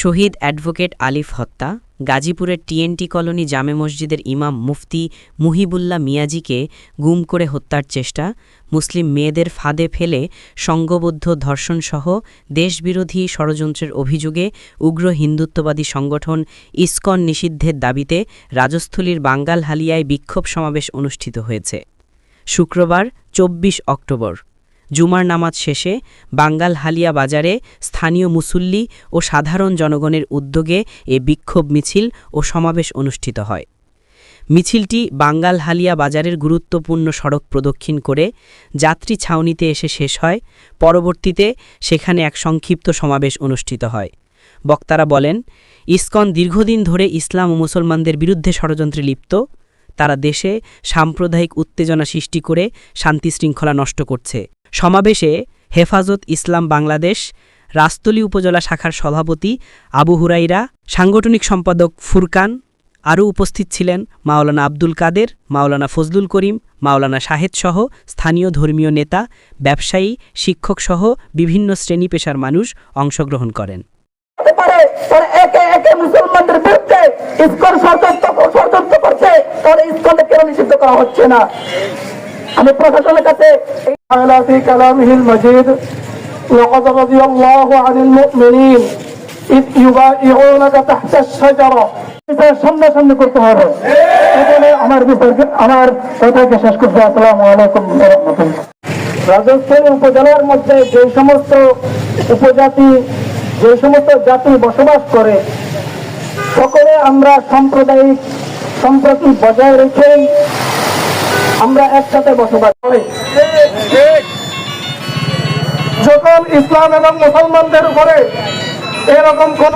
শহীদ advocate আলিফ হত্যা, গাজীপুরের TNT colony জামে মসজিদের ইমাম মুফতি মুহিবুল্লাহ মিয়াজিকে গুম করে হত্যার চেষ্টা, মুসলিম মেয়েদের ফাঁদে ফেলে সংঘবদ্ধ ধর্ষণসহ দেশবিরোধী ষড়যন্ত্রের অভিযোগে উগ্র হিন্দুত্ববাদী সংগঠন ইসকন নিষিদ্ধের দাবিতে রাজস্থলীর বাঙ্গালহালিয়ায় বিক্ষোভ সমাবেশ অনুষ্ঠিত হয়েছে। শুক্রবার, চব্বিশ অক্টোবর। জুমার নামাজ শেষে বাঙ্গাল হালিয়া বাজারে স্থানীয় মুসল্লি ও সাধারণ জনগণের উদ্যোগে এ বিক্ষোভ মিছিল ও সমাবেশ অনুষ্ঠিত হয়। মিছিলটি বাঙ্গাল হালিয়া বাজারের গুরুত্বপূর্ণ সড়ক প্রদক্ষিণ করে যাত্রী ছাউনিতে এসে শেষ হয়। পরবর্তীতে সেখানে এক সংক্ষিপ্ত সমাবেশ অনুষ্ঠিত হয়। বক্তারা বলেন, ইসকন দীর্ঘদিন ধরে ইসলাম ও মুসলমানদের বিরুদ্ধে ষড়যন্ত্রে লিপ্ত। তারা দেশে সাম্প্রদায়িক উত্তেজনা সৃষ্টি করে শান্তি শৃঙ্খলা নষ্ট করছে। সমাবেশে হেফাজত ইসলাম বাংলাদেশ রাস্তলি উপজেলা শাখার সভাপতি আবু হুরাইরা, সাংগঠনিক সম্পাদক ফুরকান, আরও উপস্থিত ছিলেন মাওলানা আব্দুল কাদের, মাওলানা ফজলুল করিম, মাওলানা শাহেদ সহ স্থানীয় ধর্মীয় নেতা, ব্যবসায়ী শিক্ষকসহ বিভিন্ন শ্রেণি পেশার মানুষ অংশগ্রহণ করেন। করা হচ্ছে না? আমি প্রশাসনের কাছে এই تعالى في كلامه المجيد لقد رضي الله عن المؤمنين إذ يبايعونك تحت الشجرة বিচার সামনে সামনে করতে হবে এখানে আমার বিচার আমার কথাকে শেষ করতে আসসালামু আলাইকুম ওয়া রাহমাতুল্লাহ রাজস্থানী উপজেলার মধ্যে যে সমস্ত উপজাতি যে সমস্ত জাতি বসবাস করে সকলে আমরা সাম্প্রদায়িক সম্প্রতি বজায় রেখে আমরা একসাথে বসবাস করি। যখন ইসলাম এবং মুসলমানদের উপরে এরকম কোন